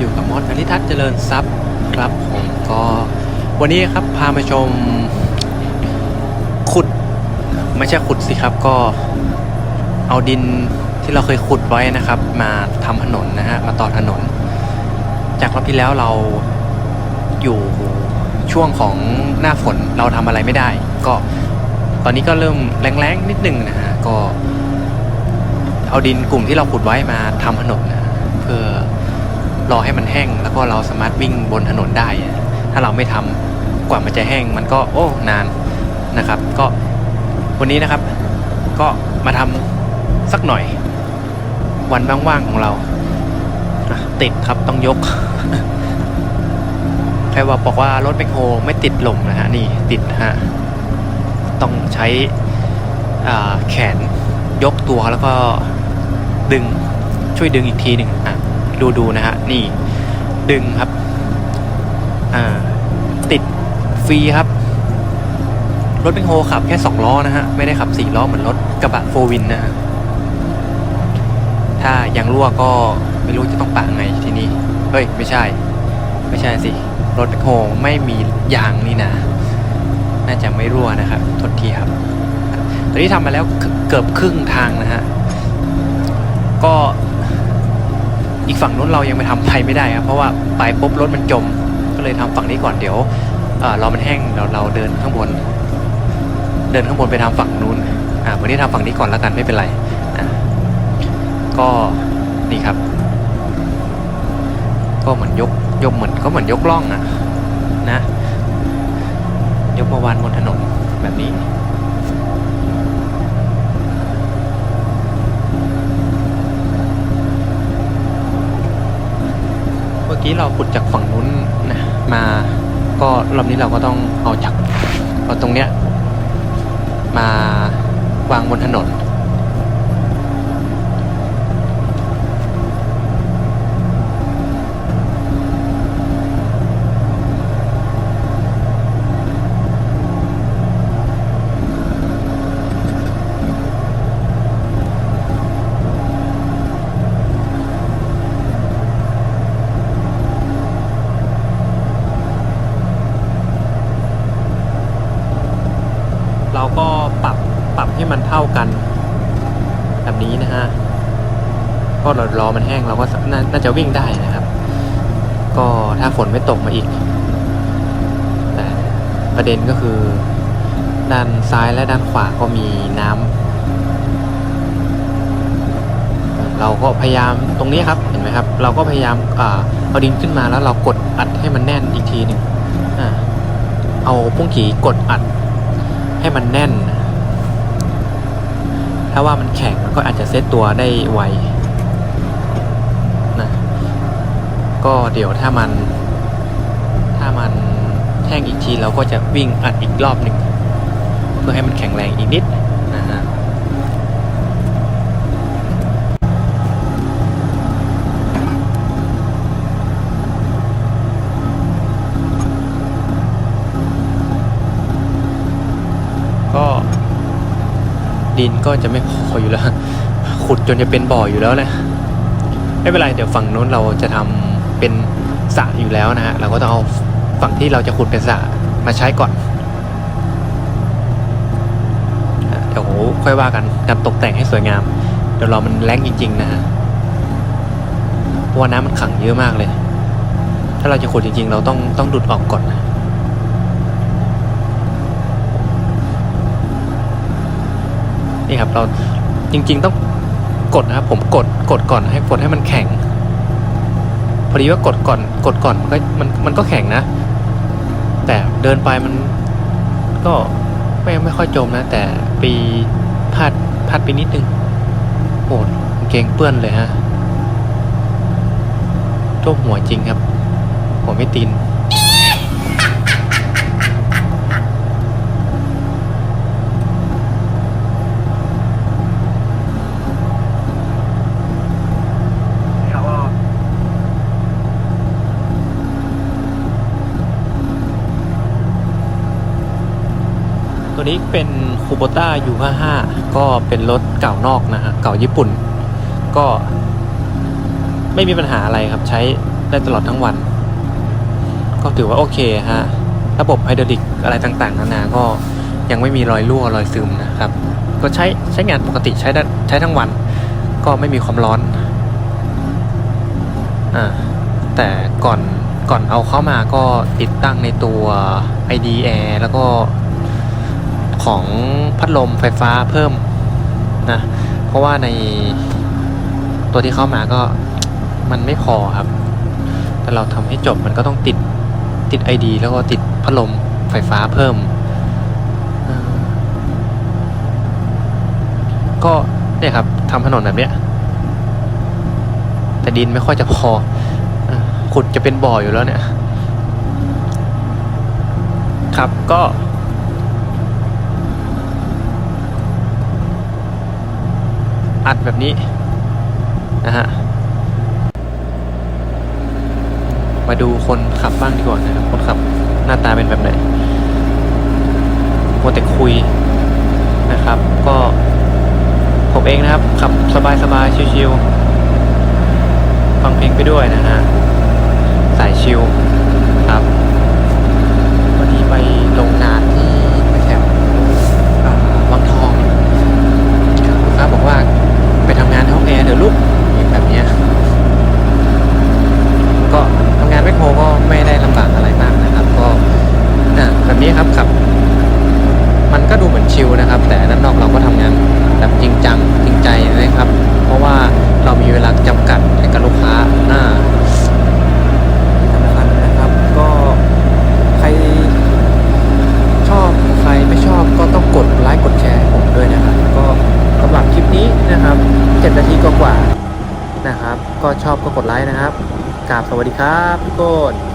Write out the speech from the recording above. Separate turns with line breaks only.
อยู่กับมอสอนิทัศน์เจริญทรัพย์ครับผมก็วันนี้ครับพามาชมขุดไม่ใช่ขุดสิครับก็เอาดินที่เราเคยขุดไว้นะครับ มาทำถนนนะฮะมาต่อถนน จากรอบที่แล้วเราอยู่ช่วงของหน้าฝนเราทำอะไรไม่ได้ ก็ตอนนี้ก็เริ่มแรงๆนิดนึงนะฮะก็เอาดินกลุ่มที่เราขุดไว้มาทำถนนนะเพื่อ รอให้มันแห้ง แล้วก็เราสามารถวิ่งบนถนนได้ ถ้าเราไม่ทำกว่ามันจะแห้งมันก็โอ้นานนะครับ ก็วันนี้นะครับ ก็มาทำสักหน่อย วันว่างๆของเรา ติดครับต้องยกใครว่าบอกว่ารถแมคโฮไม่ติดลมนะฮะนี่ติดฮะต้องใช้แขนยกตัวแล้วก็ดึงช่วยดึงอีกทีหนึ่งอะ ดูดูนะฮะ นี่ ดึงครับ อ่า ติดฟรีครับ รถแมคโฮขับแค่ 2 ล้อนะฮะ ไม่ได้ขับ 4 ล้อเหมือนรถกระบะโฟวินนะฮะ ถ้ายางรั่วก็ไม่รู้จะต้องปะไงทีนี้เฮ้ย ไม่ใช่ ไม่ใช่สิ รถโฮไม่มียางนี่นะ น่าจะไม่รั่วนะครับทดทีครับ ตอนนี้ทำมาแล้วเกือบครึ่งทางนะฮะ ก็ อีกฝั่งนู้นเรายังไปทำไปไม่ได้ครับเพราะว่าไปปุ๊บรถมันจม ก็เลยทำฝั่งนี้ก่อนเดี๋ยวเรอมันแห้งเดี๋ยวเราเดินข้างบน เดินข้างบนไปทำฝั่งนู้นอ่าวันนี้ทำฝั่งนี้ก่อนแล้วกันไม่เป็นไรอ่าก็นี่ครับ ก็เหมือนยกยกเหมือนก็เหมือนยกล่องอะนะ ยกมาวางบนถนนแบบนี้ อกี้เราขุดจากฝั่งนู้นนะมาก็รอบนี้เราก็ต้องเอาจากเอาตรงเนี้ย มาวางบนถนน เราก็ ปรับปรับให้มันเท่ากัน แบบนี้นะฮะก็เรารอมันแห้งเราก็นน่าจะวิ่งได้นะครับ ก็ถ้าฝนไม่ตกมาอีกแต่ประเด็นก็คือ ด้านซ้ายและด้านขวาก็มีน้ำเราก็พยายามตรงนี้ครับเห็นไหมครับ เราก็พยายามอเอาดินขึ้นมาแล้วเรากดอัดให้มันแน่นอีกทีหนึ่งเอาพุ่งขีกดอัดให้มันแน่น ถ้าว่ามันแข็งมันก็อาจจะเซตตัวได้ไวนะก็เดี๋ยวถ้ามัน ถ้ามันแห้งอีกทีเราก็จะวิ่งอัดอีกรอบหนึ่งเพื่อให้มันแข็งแรงอีกนิดนะฮะ ก็ ดินก็จะไม่พออยู่แล้ว ขุดจนจะเป็นบ่ออยู่แล้วนะไม่เป็นไรเดี๋ยวฝั่งนู้นเราจะทำเป็นสระอยู่แล้วนะฮะเราก็ต้องเอาฝั่งที่เราจะขุดเป็นสระมาใช้ก่อนเดี๋ยวค่อยว่ากันการตกแต่งให้สวยงาม เดี๋ยวรอมันแรงจริง ๆ นะฮะเพราะว่าน้ำมันขังเยอะมากเลย ถ้าเราจะขุดจริง ๆ เราต้องต้องดุดออกก่อนนะ นี่ครับเราจริง ๆ ต้องกดนะครับ ผมกดกดก่อนให้กดให้มันแข็ง พอดีว่ากดก่อนกดก่อนมันก็มันมันก็แข็งนะ แต่เดินไปมันก็ไม่ไม่ค่อยจมนะ แต่ปีพลาดพลาดไปนิดนึงโอ้กางเกงเปื้อนเลยฮะท่วหัวจริงครับ หัวไม่ตีน ตัวนี้เป็นคูโบต้ายูห้าก็เป็นรถเก่านอกนะฮะ เก่าญี่ปุ่น ก็ไม่มีปัญหาอะไรครับ ใช้ได้ตลอดทั้งวัน ก็ถือว่าโอเคฮะ ระบบไฮดรอลิกอะไรต่างๆ นานา ก็ยังไม่มีรอยรั่วรอยซึมนะครับ ก็ใช้ใช้งานปกติใช้ได้ใช้ทั้งวัน ก็ไม่มีความร้อน อ่า แต่ก่อนก่อนเอาเข้ามาก็ติดตั้งในตัว ID Air แล้วก็ ของพัดลมไฟฟ้าเพิ่มนะเพราะว่าในตัวที่เข้ามาก็มันไม่พอครับ แต่เราทำให้จบมันก็ต้องติดติด ID แล้วก็ติดพัดลมไฟฟ้าเพิ่ม ก็เนี่ยครับทำถนนแบบเนี้ยแต่ดินไม่ค่อยจะพอขุดจะเป็นบ่ออยู่แล้วเนี่ย ครับก็ อัดแบบนี้นะฮะมาดูคนขับบ้างดีกว่านะครับ คนขับหน้าตาเป็นแบบไหนมัวแต่คุยนะครับ ก็ผมเองนะครับ ขับสบายๆชิวๆฟังเพลงไปด้วยนะฮะสายชิลครับวันนี้ไปลงงานที่แถวอ่าวังทองครับลูกค้าบอกว่าไปทำงานในห้องแอร์เดี๋ยวลูกแบบเนี้ย ก็ทำงานไม่โครก็ไม่ได้ลำบากอะไรมากนะครับ ก็อะแบบนี้ครับขับ มัน ก็ดูเหมือนชิลนะครับ แต่ด้านนอกเราก็ทำงานแบบจริงจังจริงใจนะครับ เพราะว่าเรามีเวลาจำกัดให้กับลูกค้าอ่าสำคัญนะครับ ก็ใครชอบใครไม่ชอบก็ต้องกดไลค์กดแชร์ผมด้วยนะครับ ก็สำหรับคลิปนี้นะครับ7นาทีกว่าๆนะครับ ก็ชอบก็กดไลค์นะครับกราบสวัสดีครับทุกคน